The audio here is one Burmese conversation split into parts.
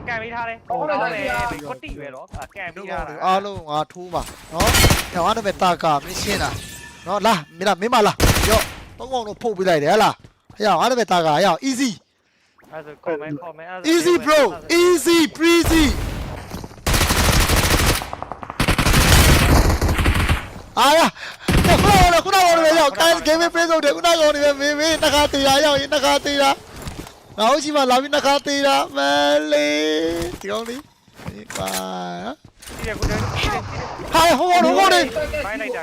အောင်ကန်ပေးထားတယ်ဟုတ်တယ်ကွတိပဲတော့ကန်တို့ပေးကောထားင်းတာတွေအားလုံးငါထိုးပါနော်။ကျောင်းအဲ့မဲ့တာကာမင်းရှင်းတာနော်လာမင်းလာမင်းမလာရော့သုံးကောင်တော့ဖုတ်ပေးလိုက်တယ်ဟလား။ဟဲ့အောင်အဲ့မဲ့တာကာဟဲ့အောင် easy အဲ့ဒါကွန်မန့်ကွန်မန့် easy bro easy breezy အာရခုနကခုနကလည်းရောက်ကန် game play လုပ်တယ်ခုနကောင်တွေမင်းမင်းနှခါတေးရရောက်ရင်နှခါတေးရ ငါဟုတ်ရှိမှလာပြီးနှခါတေးရမလေးဒီကောင်လေးဒီပါဒီကကိုတယ်ဟာဟိုဟိုဟိုနေဖိုင်းလိုက်တာ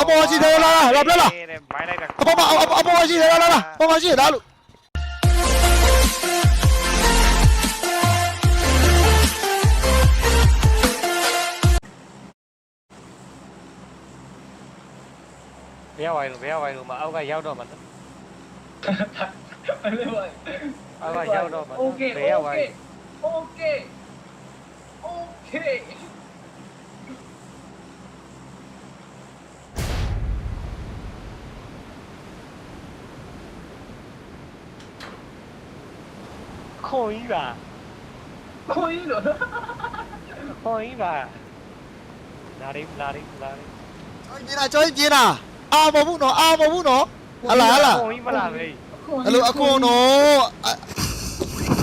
အပေါ်ရှိတယ်လားလာပြလားမိုင်းလိုက်တာအပေါ်မှာအပေါ်ရှိတယ်လားလားအပေါ်မှာရှိတယ်လားလို့ வேவாயிடும் வேவாயிடும் அவங்க எவ்வளோ மட்டும் அவங்க எவ்வளோ மட்டும் வேவாயிடும் ok ok ok. Ý bà. Không ý nữa. Không ý bà. Là đi là đi là đi. Chị nào chơi chị nào. အာမဟုတ်ဘူးနော်အာမဟုတ်ဘူးနော်ဟလာဟလာပုံကြီးမလားပဲအဲ့လိုအကွန်နော်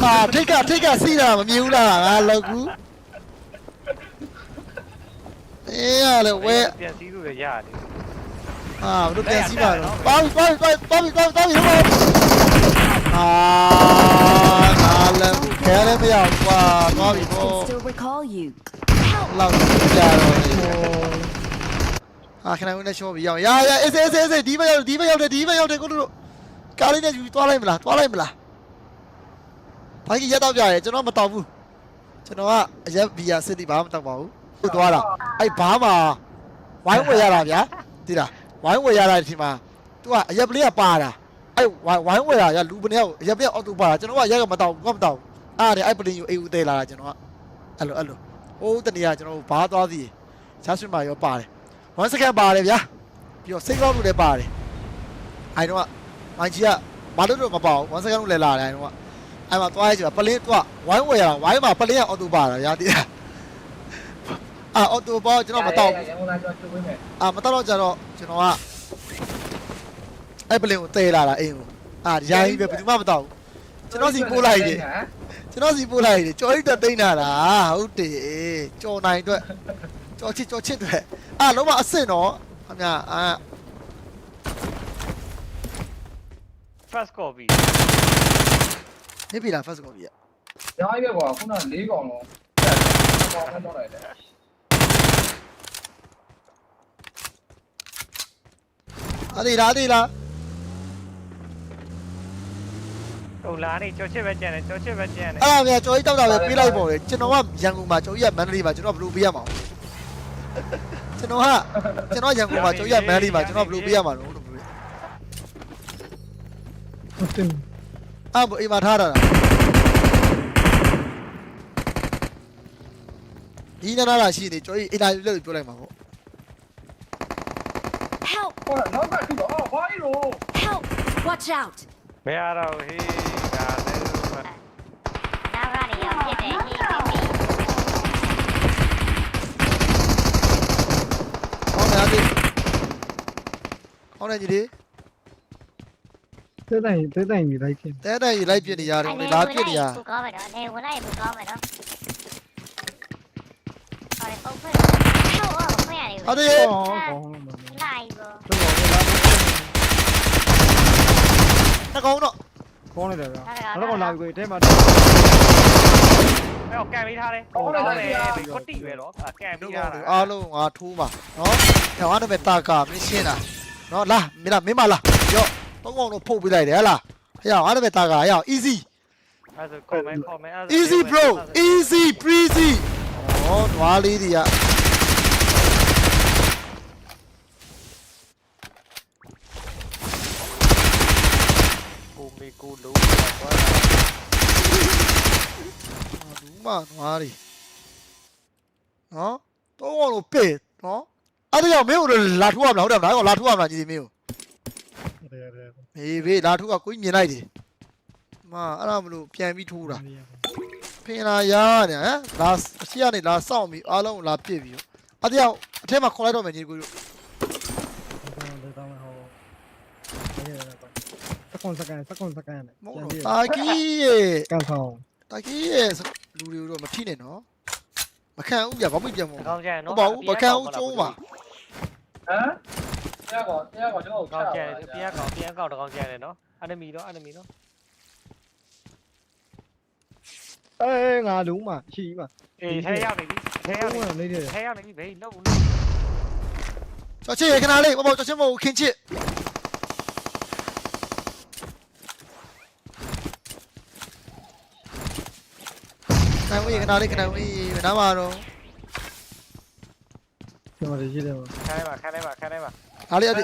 ဟာထိတ်ကထိတ်ကစီးတာမမြင်ဘူးလားငါလောက်ကူအေးရလေဝဲပြန်စီးလို့လည်းရတယ်အာဘလို့ပြန်စီးပါတော့ပါပြီပါပြီပါပြီပါပြီပါပြီပါပြီအာငါလည်းခဲလည်းမရဘူးကွာသွားပြီပေါ့လောက်ကြာတော့ အာခဏဝင်နေရှော့ပြီးရအောင်ရရအေးစေးစေးစေးဒီဘက်ရောက်ဒီဘက်ရောက်တယ်ဒီဘက်ရောက်တယ်ကိုတို့ကားလေးနဲ့ယူသွားလိုက်မလားသွားလိုက်မလားဘာကြီးရက်တော့ပြရဲကျွန်တော်မတော်ဘူးကျွန်တော်ကအရက်ဘီယာစစ်တီဘာမှမတောက်ပါဘူးဟုတ်သွားတာအဲ့ဘာမှဝိုင်းဝယ်ရတာဗျာသိလားဝိုင်းဝယ်ရတာဒီမှာ तू ကအရက်ပလေးကပါတာအဲ့ဝိုင်းဝိုင်းဝယ်ရရလူပနေကိုအရက်ပလေးအော်တိုပါတာကျွန်တော်ကရက်ကမတောက်ဘူးကမတောက်ဘူးအားတယ်အဲ့ပလင်းယူအေးဦးသေးလာတာကျွန်တော်ကအဲ့လိုအဲ့လိုဟိုးတနေရကျွန်တော်ဘာသွားသေးချားဆွမှာရောပါတယ် 1 second ပါတယ်ဗျာပြီးတော့စိတ်ကောက်လို့လည်းပါတယ်အဲ့တော့မိုင်းကြီးကဘာလို့တော့မပေါ့1 second လို့လည်းလာတယ်အဲ့တော့အဲ့မှာသွားရချင်ပလင်း तू ကဝိုင်းဝယ်ရတာဝိုင်းမှာပလင်းကအော်တိုပါတာဗျာတိလားအာအော်တိုပါကျွန်တော်မတောက်ဘူးရန်ကုန်သားကျွန်တော်တွေ့မယ်အာမတော်တော့ကြတော့ကျွန်တော်ကအဲ့ပလင်ကိုတဲလာတာအိမ်ကိုအာဒီရိုင်းပဲဘယ်သူမှမတော့ဘူးကျွန်တော်စီပို့လိုက်တယ်ကျွန်တော်စီပို့လိုက်တယ်ကြော်ရိတ်တက်သိမ့်တာလားဟုတ်တယ်ကြော်နိုင်အတွက် ကြော်ချစ်ကြော်ချစ်တွေအာလုံးဝအစ်စ်တော့ခင်ဗျာအာ first copy နေပြီလား first copy ရညာရွက်ကွာခုန၄កောင်လုံးတက်ကောင်းတော့လိုက်တယ်အသေးလားအသေးလားဟိုလာနေကြောချစ်ပဲကြံတယ်ကြောချစ်ပဲကြံတယ်အဲ့ဒါမြန်ကြော်ရိတ်တောက်တာပဲပြေးလိုက်ပေါ့လေကျွန်တော်ကရန်ကုန်မှာကြော်ရိတ်ကမန္တလေးမှာကျွန်တော်ဘယ်လိုပေးရမှာ ကျွန်တော်ကကျွန်တော်ရန်ကုန်မှာကြော်ရိတ်ကမန္တလေးမှာကျွန်တော်ဘယ်လိုပေးရမှာလို့လို့ပြောဟုတ်တယ်အဲ့ဘအိမ်မှာထားတာလားဒီနာနာလာရှိနေကြော်ကြီးအင်တာဗျူးလုပ်ပြောလိုက်မှာပေါ့ Help! ဟောနောက်ကထူတော့အော်ဘာကြီးလို့ Help! Watch out! ဘယ်ရတော့ဟေးဒါလည်းနောက်ကနေရောက်ဖြစ်တယ်ဟိဟိဟိ ဟောင်းနေအသေး ဟောင်းနေကြီးဒီတဲတိုင်တဲတိုင်ကြီးလိုက်ခင်တဲတဲ့ကြီးလိုက်ပြစ်နေရတယ်လေလာပြစ်နေရဘူးကောင်းမယ်နော်နေဝင်လိုက်ဘူးကောင်းမယ်နော်ဟောလေပုံဖွင့်ဟောဟောဖွင့်ရတယ်ဟုတ်တယ်ဟောကောင်းမှာလိုက်ဘောတော့တော့လာနှကောင်တော့ကောင်းလိုက်တယ်ဗျာတော့ကောလာပြီကိုအဲမှာအဲ့ကန်ပေးထားတယ်ဟုတ်တယ်ကွတိပဲတော့ကန်တို့ပေးကောထားင်းတာတွေအားလုံးငါထိုးပါနော်ကျောင်းအဲ့မဲ့တာကာမင်းရှင်းတာ နော်လာမင်းလာမင်းမလာရော့သုံးကောင်တော့ဖုတ်ပေးလိုက်တယ်ဟလားဟဲ့အောင်အဲ့မဲ့တာကာဟဲ့အောင် easy အဲ့ဒါကွန်မန့်ကွန်မန့် easy bro easy breezy ဩနွားလေးတွေကကိုမေကိုလုံးကွာဘူးမနွားတွေနော်သုံးကောင်လို့ပေ့နော် အဲ့ဒါကြောင့်မင်းတို့လာထိုးရမလားဟုတ်တယ်မလားလာထိုးရမလားညီမင်းကိုတယ်တယ်ဟေးဘေးလာထိုးကကိုကြီးမြင်လိုက်တယ်မအဲ့ဒါမလို့ပြန်ပြီးထိုးတာဖင်လာရနေဟမ်လာအရှိကနေလာစောင့်ပြီးအားလုံးလာပြစ်ပြီးအဲ့ဒါကြောင့်အထက်မှာခေါ်လိုက်တော့မယ်ညီကိုတို့တယ်တောင်းဟောစကွန်စကန်စကွန်စကန်နဲ့မဟုတ်တော့တာကီရဲ့ကန်ဆောင်တာကီရဲ့လူတွေတော့မထိနဲ့နော်မခံဘူးပြဘာမှပြန်မတဟုတ်ကောင်းကျန်ဟုနော်တ်ပါဘူးမခံဘူးကျုံးပါ ဟမ်တရားကောတရားကောကျွန်တော်ကောင်းကျန်တယ်ပြန်ကောင်းပြန်ကောင်းတကောင်းကျန်တယ်နော် enemy တော့ enemy နော်အေးငါလုံးမှာရှိမှာအေးထဲရောက်နေပြီထဲရောက်နေလုံးနေတယ်ထဲရောက်နေပြီဘေးလောက်ဘူးကျော်ချစ်ရခဏလေးမဟုတ်ကျော်ချစ်မဟုတ်ခင်ချစ်နိုင်ဝေးခဏလေးခဏဝေးမနာပါတော့ ကျွန်တော်ရှိတယ် ခန်းထဲမှာခန်းထဲမှာခန်းထဲမှာ ဒါလေးအဲ့ဒီ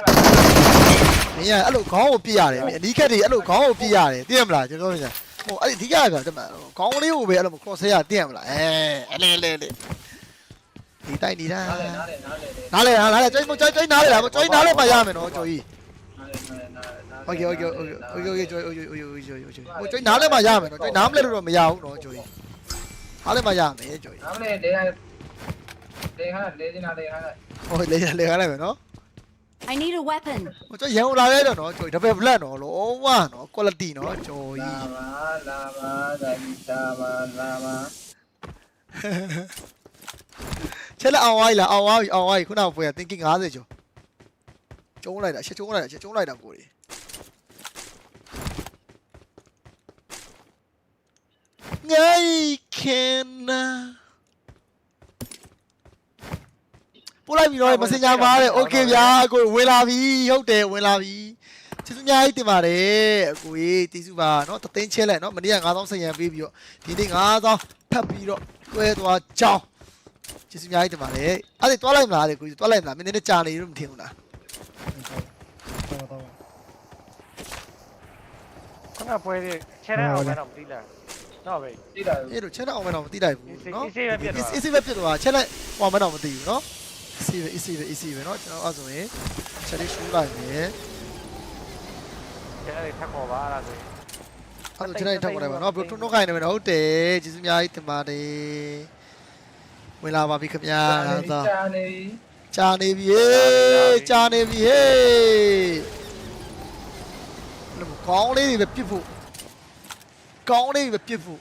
မင်းကအဲ့လိုခေါင်းကိုပြစ်ရတယ်အနီးခက်တွေအဲ့လိုခေါင်းကိုပြစ်ရတယ်သိရမလားကျွန်တော်ပြောဟိုအဲ့ဒီအဓိကကတမခေါင်းလေးကိုပဲအဲ့လို cross ရသိရမလားအဲအဲ့လေလေလေဒီတိုက်နေတာ နားလေနားလေနားလေ နားလေနားလေကျွိုင်းကျွိုင်းကျွိုင်းနားလေလားကျွိုင်းနားလေမှရမယ်နော်ကျော်ကြီး နားလေနားလေနားလေ โอเคโอเคโอเคโอเคโอเคကျွိုင်းโอเคโอเคโอเคโอเคဟိုကျွိုင်းနားလေမှရမယ်နော်ကျွိုင်းနားမလဲလို့တော့မရဘူးနော်ကျော်ကြီးနားလေမှရမယ်ကျော်ကြီး နားလေလေ လေခါလေဒီနာလေခါဟိုလေလေခါလိုက်မယ်နော် I need a weapon. ဟိုကျွိုင်းရန်လာရဲတော့နော်ကျော်ကြီး double black နော်လုံးဝနော် quality နော်ကျော်ကြီးလာပါလာပါဒါကြီးသာပါလာပါချက်လက်အောင်ဝိုင်းလာအောင်ဝိုင်းအောင်ဝိုင်းခုနကပွဲ thinking 50ကျော်ကျုံးလိုက်တာချက်ကျုံးလိုက်တာချက်ကျုံးလိုက်တာကိုကြီးငိုင်းခင်နာ ပို့လိုက်ပြီတော့ messenger မှာတဲ့ okay ဗျာအကိုဝင်လာပြီဟုတ်တယ်ဝင်လာပြီကျေးဇူးအများကြီးတင်ပါတယ်အကိုကြီးတီးစုပါเนาะတသိန်းချဲလိုက်เนาะမနေ့က9000ဆယ်ရန်ပေးပြီးတော့ဒီနေ့9000ဖတ်ပြီးတော့တွဲသွားကြောင်း ကျေးဇူးအများကြီးတင်ပါတယ်အဲ့ဒီတွားလိုက်မလားလေကိုကြီးတွားလိုက်မလားမင်းလည်းကြာနေလို့မထင်ဘူးလား တော့တော့ ခဏပွဲလေးချဲတဲ့အောင်ပဲတော့မသိလားတော့ဘေး သိတာ အဲ့လိုချက်တော့အောင်မတော့မသိလိုက်ဘူးနော် အေးဆေးပဲပြတ်သွား အေးဆေးပဲပြတ်သွားချက်လိုက်ဟောမတော့မသိဘူးနော်အေး ဆေးပဲအေးဆေးပဲအေးဆေးပဲနော်ကျွန်တော်အဲ့ဆိုရင်ချက်လေးရှူလိုက်မယ်ချဲလေးထပ်ခေါ်ပါလားဆိုရင်အဲ့ဆိုချက်လိုက်ထောက်ကြတယ်ပါနော်ဘယ်လိုထွန်းထွန်းခိုင်းနေမလဲဟုတ်တယ်ကျေးဇူးအများကြီးတင်ပါတယ်ဝင်လာပါပြီခင်ဗျာသာကြာနေကြာနေပြီဟေးကြာနေပြီဟေးလို့ကောင်းလေးတွေပဲပြစ်ဖို့ကောင်းလေးတွေပဲပြစ်ဖို့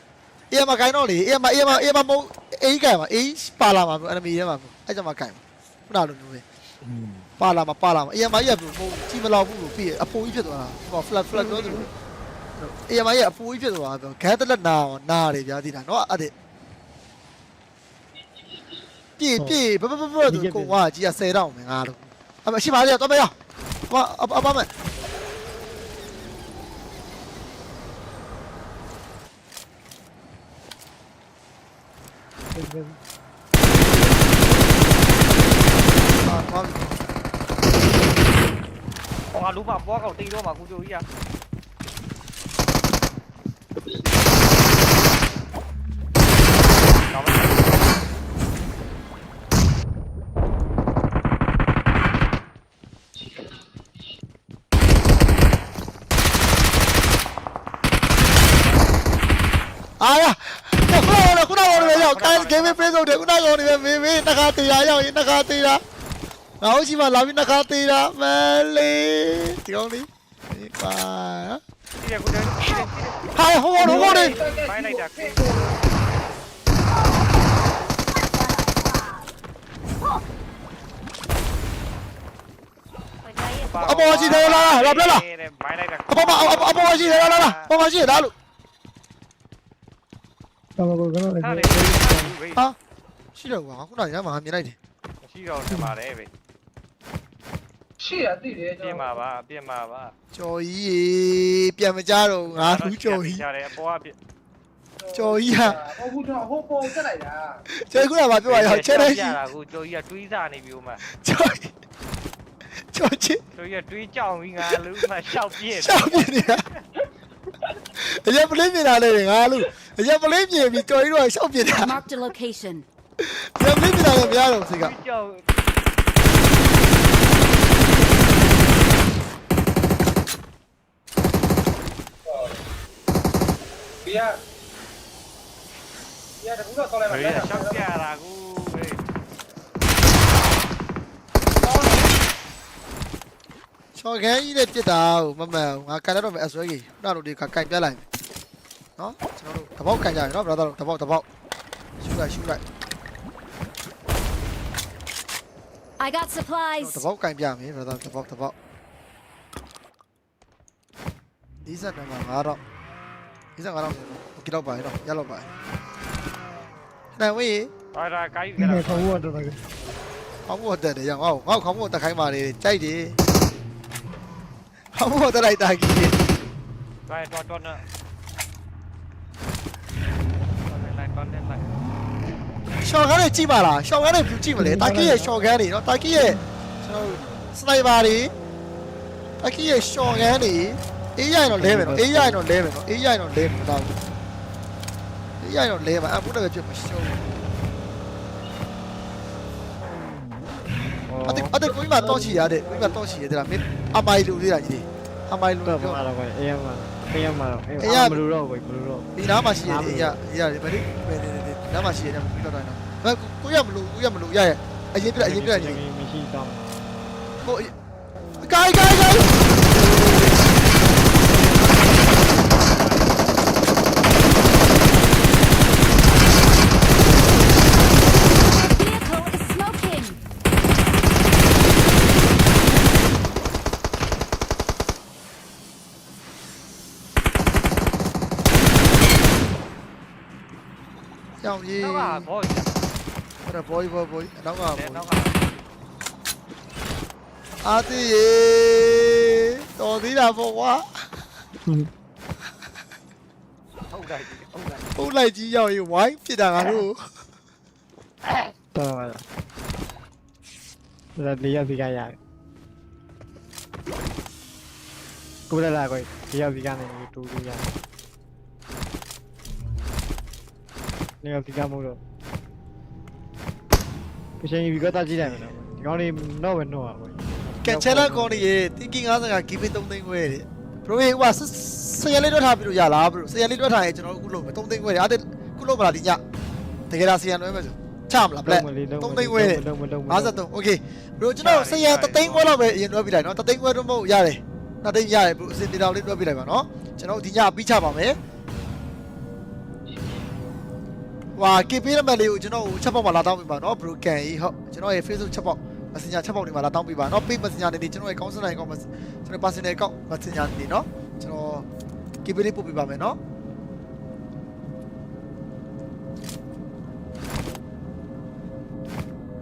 အေးမကိုင်းတော့လေအေးမအေးမအေးမမဟုတ်အေးကိုင်းပါအေးပါလာမှာဘယ် enemy ထဲမှာအဲ့ကြောင့်မကိုင်း ခုနလိုမျိုးပဲပါလာမှာပါလာမှာအေးမကြီးကဘယ်မဟုတ်ကြီးမလောက်ဘူးလို့ပြီးအဖိုးကြီးဖြစ်သွားတာဟော flat flat ပြောတယ်လို့အေးမကြီးအဖိုးကြီးဖြစ်သွားတာပြောဂဲတက်လက်နာနာတယ်ဗျာဒီတာနော်အဲ့ဒါပြေးပြေးဘဘဘဘသူကိုကကြီးက10တောင်းမယ်ငါလို့အမရှိပါလေတော့မရဘာအပမအာဘာ ဟောလူမပွားကောက်တီးတော့မှာကုချိုကြီးอ่ะအာရခုနကခုနကလည်းရောက်ကိုင်း game play ဆိုတယ်ခုနကလည်းမေးမေးနှခါတေးရရောက်ရင်နှခါတေးရ ငါဟုတ်ရှိမှလာပြီးနှခါတေးရမလေးဒီကောင်းလေးဒီပါတီးတယ်ကုချိုကြီးဟာဟိုဟိုဟိုနေမိုင်းလိုက်တာမိုင်းလိုက်တာအပေါ်မှာအပေါ်မှာရှိတယ်လားလားအပေါ်မှာရှိတယ်လားလို့တော့ကောကတော့ခါလေဟာရှိတော့ကွာခုနကရမှာမြင်လိုက်တယ်ရှိတော့နေပါတယ်ဗျ ရှိရသိတယ်ပြင်ပါပါပြင်ပါပါကြော်ကြီးရေပြန်မကြတော့ငါလူကြော်ကြီးရှာတယ်အပေါ်ကပြဟိုကူတော့ဟိုပေါ်တက်လိုက်တာကျဲခုနကပြောရအောင်ချဲလိုက်ပြတာကိုကျော်ကြီးကတွေးစားနေပြီဦးမကြော်ကြော်ချစ်ကျော်ကြီးကတွေးကြောင်ပြီးငါလူမရှောက်ပြည့်ရှောက်ပြနေတာအရက်ပလင်းမြင်တာလေငါလူအရက်ပလင်းမြင်ပြီးကြော်ကြီးတော့ရှောက်ပြနေတာ Marked a location. ရမင်းပြတာလည်းမရတော့စိတ်ကတွေးကြောင် 뒤야. 뒤야, 공격 꺼내 여기가 셔츠야라고. cho ghé ý đẹp chết tàu mà mà ngã cái đó nó mẹ rồi gì? Nó đủ đi cả cành ra lại nó tập bốc cành dài nó vào tao tập bốc tập bốc xuống lại xuống lại I got supplies. Tập bốc cành dài mẹ vào tao tập bốc tập bốc đi ra ngoài ngã đó 25တော့ကီလောက်ပါရတော့ရလောက်ပါနိုင်ဝေးဟာဒါကိုင်းကြတာခေါင်းဝတ်တော့တယ်ခေါင်းဝတ်တယ်ရငါ့ကိုငါ့ကိုခေါင်းဝတ်တက်ခိုင်းပါလေကြိုက်တယ်ခေါင်းဝတ်တက်လိုက်တာကြီးလိုက်တော့တော့နော်လိုက်တော့တယ်လိုက်ရှော့ကန်းတွေကြည့်ပါလားရှော့ကန်းတွေဖြူကြည့်မလဲတာကီရဲ့ရှော့ကန်းတွေနော်တာကီရဲ့ကျွန်တော်စနိုက်ပါတွေတာကီရဲ့ရှော့ကန်းတွေ အေးရရင်တော့လဲမယ်နော်အေးရရင်တော့လဲမယ်နော်အေးရရင်တော့လဲမယ်တော့အေးရရင်တော့လဲမှာအခုတော့ပြတ်မရှော့အတက်အတက်ကိုကြီးမတော့ချီရတဲ့ကိုကြီးမတော့ချီရတဲ့လားမင်းအမိုင်လူလေးတာကြီးအမိုင်လူတော့ပြောပါတော့ကွအေးရမှာအေးရမှာတော့အေးရမလို့တော့ကွမလို့တော့ဒီနားမှာရှိရတယ်အေးရအေးရတယ်ဗတိဘယ်နေနေဒီနားမှာရှိရတယ်ပြီးတော့တိုင်းတော့ဘယ်ကိုရမလို့ကိုရမလို့ရရအရင်ပြအရင်ပြနေမရှိတော့ဟိုကိုင်းကိုင်းကိုင်း Vehicle is smoking. ကြောင်ကြီး နောက်ကဘောကြီး အဲ့ဒါဘောကြီးဘောဘောကြီးနောက်ကဘောလဲကြီးနောက်ကအာတိရေတော်သေးတာပေါ့ကွာဟုတ်တယ်ဟုတ်တယ်ပုတ်လိုက်ကြီးရောက်ရင်ဝိုင်းဖြစ်တာငါတို့တော့ပါတော့ဒါလေးရစီကရတယ်ကိုလာလာကွဒီရောက်စီကနေတူတူရတယ်နေရောက်စီကမို့တော့ ပရှင်ကြီးကတာကြည့်တယ်နော်ဒီကောင်းလေးတော့ပဲတော့ပါကွကက်ချဲလာကောင်းနေရေတင်ကီ90ကဂီပင်း3သိန်းခွဲတဲ့ဘရိုဟေးဟိုကဆရလေးတွက်ထားပြီးလို့ရလားဘရိုဆရလေးတွက်ထားရင်ကျွန်တော်တို့အခုလုပ်မယ်3သိန်းခွဲတဲ့အဲ့ဒါခုလုပ်မလားဒီညတကယ်လားဆရလွှဲမယ်ဆိုချမလားဘလက်လုံး3သိန်းခွဲတဲ့လုံးမလုံးမ53 okay bro ကျွန်တော်ဆရာတသိန်းခွဲလောက်ပဲအရင်တွဲပြလိုက်နော်တသိန်းခွဲတော့မဟုတ်ရတယ်နှစ်သိန်းရတယ် bro အစင်တေတောင်လေးတွဲပြလိုက်ပါနော်ကျွန်တော်ဒီညပြီးချပါမယ် ဟွာ KP နံပါတ်လေးကိုကျွန်တော်ချက်ပေါက်မှာလာတောင်းပေးပါနော် bro ကန်ကြီးဟုတ်ကျွန်တော်ရဲ့ Facebook ချက်ပေါက် Messenger ချက်ပေါက်တွေမှာလာတောင်းပေးပါနော် page Messenger တွေကျွန်တော်ရဲ့ council line account ကျွန်တော် personal account Messenger တွေနော်ကျွန်တော် KP လေးပို့ပေးပါမယ်နော်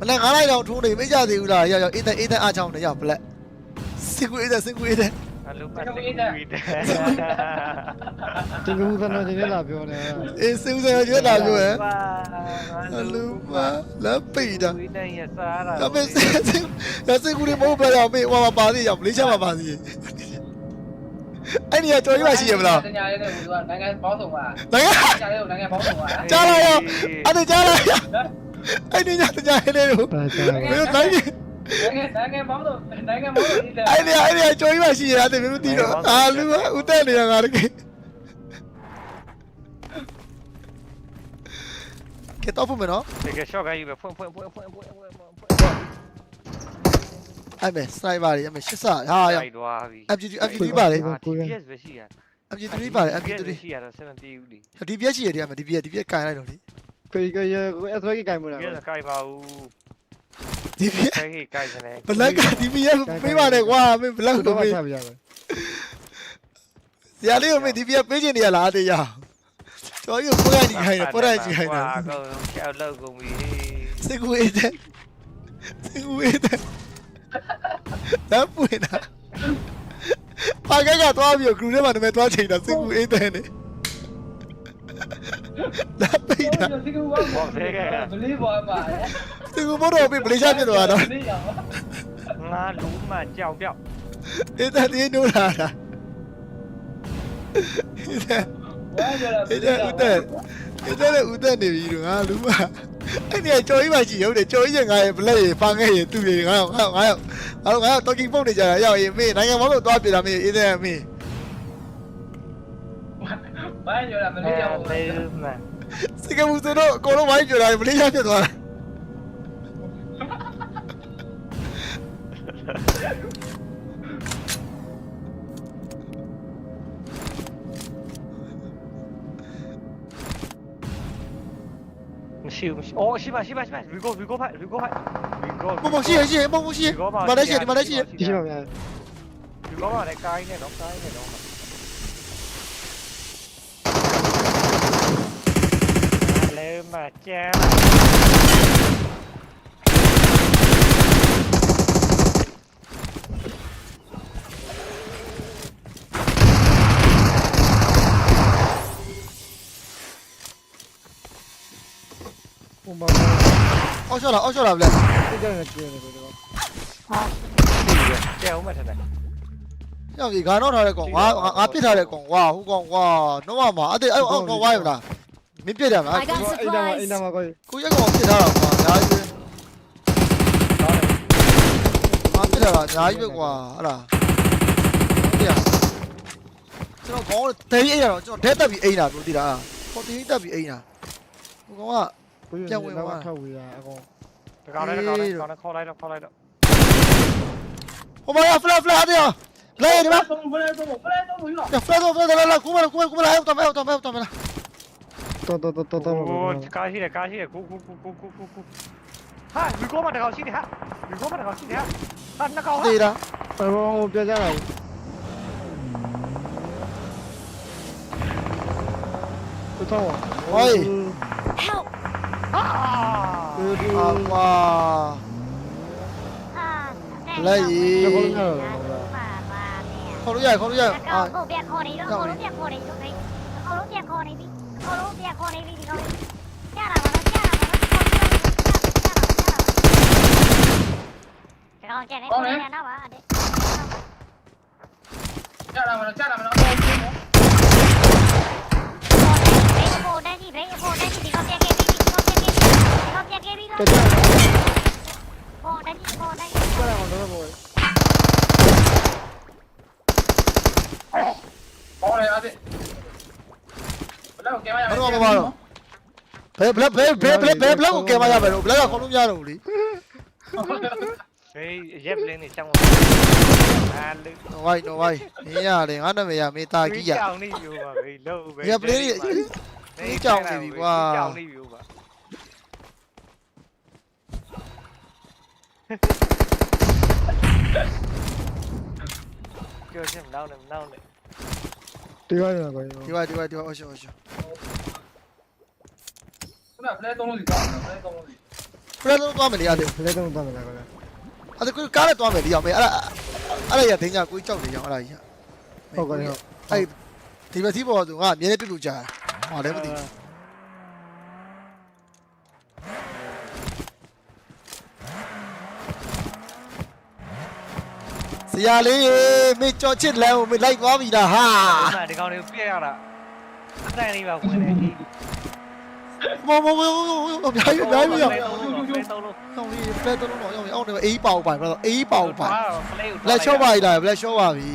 မနေ့9လိုက်တော့ထိုးနေမေ့ကြသေးဘူးလားရောက်ရောက်အေးတဲ့အေးတဲ့အားချောင်းနေရောက်ဘလက်စင်ကူအေးတဲ့စင်ကူအေးတဲ့ အလူပတ်ဝီးတယ်တင်ကူသနာတင်လာပြောနေအေးစင်ကူစင်ရွက်လာပြောရဲ့အလူမလက်ပိတာဝီးတယ်ရစားတာဒါပေမဲ့စင်စင်ရစင်ကူလေးမဟုတ်ပါတော့မေးဟိုမှာပါသေးရောက်လေးချမှာပါသေးအဲ့ဒီကကြော်ကြီးမရှိရမလားတညာလေးနဲ့ဟိုကနိုင်ငံပေါင်းစုံပါနိုင်ငံတညာလေးကိုနိုင်ငံပေါင်းစုံပါကြားလာရောအဲ့ဒါကြားလာရောအဲ့ဒီညတကြားဟဲလေးတို့တာချာဘယ်လိုတိုင်း နိုင်ငံနိုင်ငံပေါင်းစုံနိုင်ငံပေါင်းစုံဒီတဲ့အဲ့ဒီအဲ့ဒီကြော်ကြီးမရှိရတဲ့မင်းမသိတော့အာလူကဦးတဲ့နေရငါတကယ်ကဲတော့ဖို့မနော်တကယ်ရှော့ခိုင်းပဲဖွင့်ဖွင့်ဖွင့်ဖွင့်ဖွင့်ဖွင့်ဖွင့်အဲ့မဲ့စနိုက်ပါရအဲ့မဲ့ရှစ်ဆဟာရ လိုက်သွားပြီ MG MG3 ပါလေ TPS ပဲရှိရ MG3 ပါလေ TPS MG3 ရှိရတော့7တီးဦးလीဒီပြက်ရှိရတဲ့မှာဒီပြက်ဒီပြက်ကန်လိုက်တော့လေကိုကိုရကိုအစရကကိုင်မလား TPS ကိုင်ပါဦး ဒီပြက်ခိုင်းခိုင်းစနေဘလက်ကဒီပြက်ပေးပါနဲ့ကွာမင်းဘလက်တော့ကိုပေးချပြရမယ်ဆရာလေးကိုမင်းဒီပြက်ပေးချင်နေရလားတေးရကျော်ကြီးကိုပို့ရကြီးခိုင်းတယ်ပို့ရကြီးခိုင်းတယ်အကုန်ချောက်လောက်ကုန်ပြီစကူအေးတဲ့စကူအေးတဲ့တော့ပွင့်တာပါကကသွားပြီးဂရုထဲမှာနာမည်သွားချိန်တာစကူအေးတဲ့နဲ့ လာပိတ်တာဒီကူဘာဘလေးဘောပါစကူဘောတော့ပြီးမလေးရှားပြသွားတော့ဒီရောငါလူမှကြောက်ပြောက်အေးတဲ့တင်းနိုးလာတာအေးတဲ့ဝါကြလာအေးတဲ့ဦးတဲ့အေးတဲ့ဦးတဲ့နေပြီတော့ငါလူမအဲ့ဒီကြော်ကြီးမှရှိရုံးတယ်ကြော်ကြီးငါရဲ့ဘလက်ရေဖာငဲ့ရေသူ့ရေငါငါငါငါငါငါတော့ကင်ပုတ်နေကြတာရောက်ရင်မေးနိုင်ငံမောင်းလို့သွားပြတာမေးအေးတဲ့မေး ဝဘိုင်းကျော်တာမလေးရောက်လေးမှန်စကမှုစတော့အကုန်လုံးဝိုင်းကြတာမလေးရဖြစ်သွားတယ်မရှိဘူးမရှိအော်ရှိပါရှိပါရှိပါ Rigo Rigo ဖိုက် Rigo ဖိုက် Rigo မမရှိရရှိရမမရှိရမလည်းရှိရဒီမလည်းရှိရဒီရှိပါဗျာ Rigo မှာလည်းကိုင်းနဲ့တော့ကိုင်းနဲ့တော့လဲ မကျန်ဟိုမှာအောက်ရှော့လာအောက်ရှော့လာဗလက်ဒီကနေ့ကျင်းနေတယ်တော့ကျန်ဦးမယ်ထင်တယ်ရောက်ပြီဂါတော့ထားတဲ့ကောင်ငါငါပြစ်ထားတဲ့ကောင်ကွာဟိုကောင်ကွာတော့မှမအဲ့အဲ့အောက်တော့ဝိုင်းမလား မင်းပြစ်တယ်မလား I got အိမ်သားအိမ်သား supplies. မှာကိုကိုရက်ကောင်ပြစ်ထားတာကွာအများကြီးပဲငါပြစ်ထားတာအများကြီးပဲကွာဟလားပြကျွန်တော်ကောင်းတယ်ဒဲအိမ်ရတော့ကျွန်တော်ဒဲတက်ပြီးအိမ်တာပြောတည်တာဟိုတင်းတက်ပြီးအိမ်တာဟိုကောင်က ကိုရတော့ထောက်ဝေးတာအကောင်ဒီကောင်လည်းဒီကောင်လည်းဒီကောင်လည်းခေါ်လိုက်တော့ခေါ်လိုက်တော့ဟိုမှာဖလက်ဖလက်အတေးလဲဒီမှာဆုံးဖလဲဆုံးဖလဲဆုံးယူတော့ဖလက်တော့ဖလက်လာကူမကူမကူမလာတော့တော့တော့ တော်တော်တော်တော်တော်တော်တော်ကားရှိတယ်ကားရှိတယ်ကိုကိုကိုကိုကိုကိုကိုဟာလူကောမတကောင်ရှိတယ်ဟာလူကောမတကောင်ရှိတယ်ဟာဟာနှစ်ကောင်ဟာသေးတာဘာမှမပြောကြတာဘူးတော်တော်ဟိုင်း help ဟာအာမာ Lấy gì? Cho con nhờ. ခေါ်လို့ရခေါ်လို့ရ ကောင်းကိုပြခေါ်နေတော့ကိုလုံးပြခေါ်နေသူပဲကိုလုံးပြခေါ်နေပြီ ကိုလုံးပြက်ခေါ်နေပြီဒီကောင်ကြတာပါတော့ကြတာပါတော့ကြတာပါဒီကောင်ကြတယ်ကိုလည်းတော့ပါတဲ့ကြတာမလားကြတာမလားအော်ကျင်းတော့ဘေးကိုတက်ကြည့်ဘေးကိုတက်ကြည့်ဒီကောင်ပြက်ခဲ့ပြီဒီကောင်ပြက်ခဲ့ပြီဒီကောင်ပြက်ခဲ့ပြီကြတော့ကြကိုတက်ကြည့်ကိုတက်ကြည့်ကြတာတော့တော့ဟောလေအဲ့ဒါဘယ် တော့ကဲမရဘယ်တော့မှမတော့ဘယ်ဘယ်ဘယ်ဘယ်ဘယ်ဘယ်ဘယ်ကိုကဲမရပဲတော့ဘယ်ကခေါ်လို့မရတော့ဘူးလေဘေးရက်ပလင်းနေချောင်းအာလူနော်ဝိုင်းနော်ဝိုင်းမင်းရတယ်ငါနာမည်ရမေတာကြီးရကြောင်နေပြီပါဘေးလို့ဘေးရပလေးကြီးကြောင်နေပြီကွာကြောင်နေပြီပါကျော်စင်နောက်နေနောက်နေ ဒီကနေ့ကိုဒီဝိုင်းဒီဝိုင်းဒီဝိုင်းအော်ရှောအော်ရှောခုနဖလဲသုံးလို့စီတော့ဖလဲသုံးလို့စီဖရက်တော့သွားမယ်လေအဲ့ဒါဖလဲတော့တော့မလားကွာအဲ့ဒါကိုကားနဲ့သွားမယ်ဒီအောင်မေအဲ့ဒါအဲ့ဒါရဒင်းညာကိုကြောက်နေကြအောင်အဲ့ဒါကြီးဟုတ်ကဲ့ဟုတ် အဲ့ဒီမသီးပေါ်သူငါအမြဲတမ်းပြုတ်လို့ကြာဟောလည်းမသိ ဆရာလေးမေကြော်ချစ်လမ်းကိုမေလိုက်သွားပြီလားဟာဒီမှာဒီကောင်တွေကိုပြက်ရတာအတန်လေးပါဝင်နေဒီမမမမအများကြီးအများကြီးရောသုံးလို့။အောင်လေးဖလက်တော့တော့အောင်အောင်နေအေးပေါပါဘယ်တော့အေးပေါပါပလေးကိုလက်ချော့ပါလားဘလက်ချော့ပါပြီ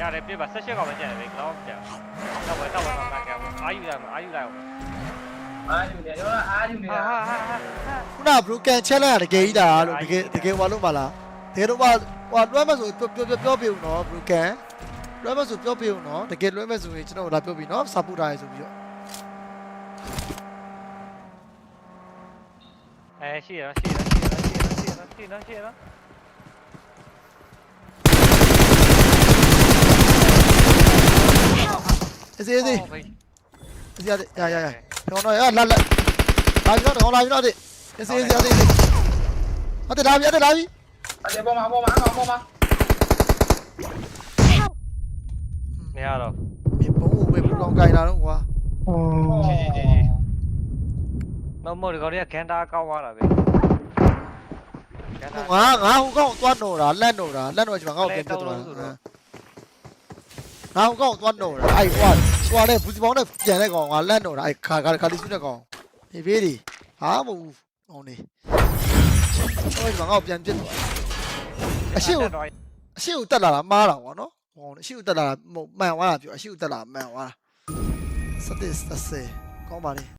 ရတယ်ပြပါဆက်ချက်ကောင်ပဲကျန်တယ်ဘေးကတော့ကျန်တော့ဝဲတော့ဝဲမှာကအာယူရမှာအာယူလိုက်အောင် အာယူနေရောအာယူနေဟာတာဟာဟာဟာခုန broken challenge တကယ်ကြီးတာလို့တကယ်တကယ်ဟွာလို့မလားတကယ်တော့ဟွာဟွာလွှဲမဆိုပြောပြောပြောပြဦးနော် broken လွှဲမဆိုပြောပြဦးနော်တကယ်လွှဲမဆိုရင်ကျွန်တော်လာပြောပြီနော် support ထားရဆိုပြီးတော့အဲရှိရရှိရရှိရရှိရရှိရရှိရရှိရအေးစေးစေးအေးရရရ Nó nói là lại Lái nó được, lái nó đi. Đi đi đi đi. Nó đi làm gì, nó đi làm gì? Anh đi bom mà, bom mà, bom mà. Nè rồi. Bị bố bị con gay nào đúng quá. Chị chị chị chị. Nó mua được con đi Canada cao quá rồi. Ngá, ngá không có toàn nổ đó, lên nổ đó, lên nổ chỉ bằng không kiếm được rồi. Ngá không có toàn nổ đó, ai quan. င်သွားနော်တာလက်နော်တာလက်နော်ချင်ငါ့ကိုပြန်ပြတ်သွားတာငါဟိုကောင်သွားနော်တာအဲ့ကွာကွာတဲ့ဘူးစီပေါင်းနဲ့ပြန်တဲ့ကောင်ငါလက်နော်တာအဲ့ခါခါခါလေးစုတဲ့ကောင်ဒီဘေးဒီဟာမဟုတ်ဘူးဟောင်းနေဟိုကောင်ငါ့ကိုပြန်ပြတ်သွားအရှိကိုအရှိကိုတက်လာတာမားတာကွာနော်ဟောင်းင်းတယ်အရှိဦးတက်လာတာမဟုတ်မှန်သွားတာပြောအရှိဦးတက်လာမှန်သွားတာစတစ်စတစ်ကောင်းပါလေ